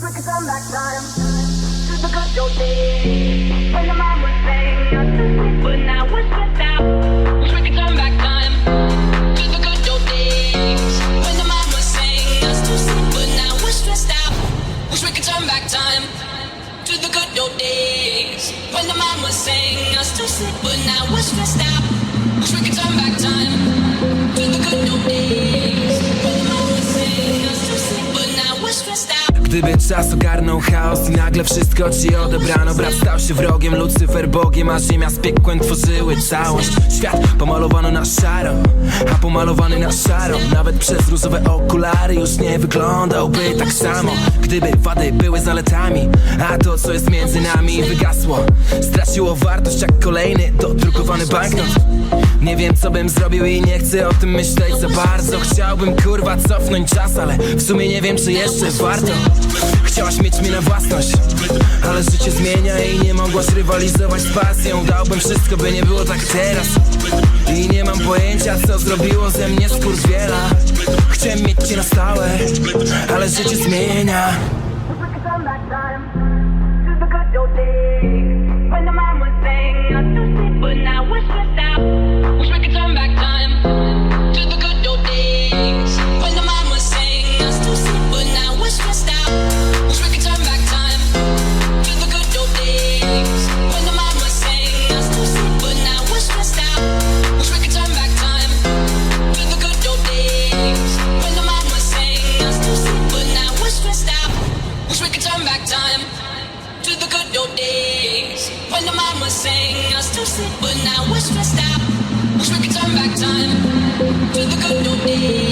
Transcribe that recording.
Back time to the good old days when the mom was saying but now. Wish we could turn back time days when mom was saying but now we're stressed out. Wish we could turn back time to the good old days when the mom was saying us to sleep, but now we're stressed out. Gdyby czas ogarnął chaos i nagle wszystko ci odebrano. Brat stał się wrogiem, Lucyfer bogiem, a ziemia z piekłem tworzyły całość. Świat pomalowano na szaro, a pomalowany na szaro. Nawet przez różowe okulary już nie wyglądałby tak samo. Gdyby wady były zaletami, a to co jest między nami wygasło. Straciło wartość jak kolejny dodrukowany banknot nie wiem co bym zrobił i nie chcę o tym myśleć za bardzo. Chciałbym kurwa cofnąć czas, ale w sumie nie wiem czy jeszcze warto. Chciałaś mieć mnie na własność, ale życie zmienia i nie mogłaś rywalizować z pasją. Dałbym wszystko by nie było tak teraz. I nie mam pojęcia co zrobiło ze mnie skurwiela. Chciałem mieć cię na stałe, ale życie zmienia. Back Wish we could turn back time to the good old days when the mom was saying us to sleep, but now we're stressed out. Wish we could turn back time to the good old days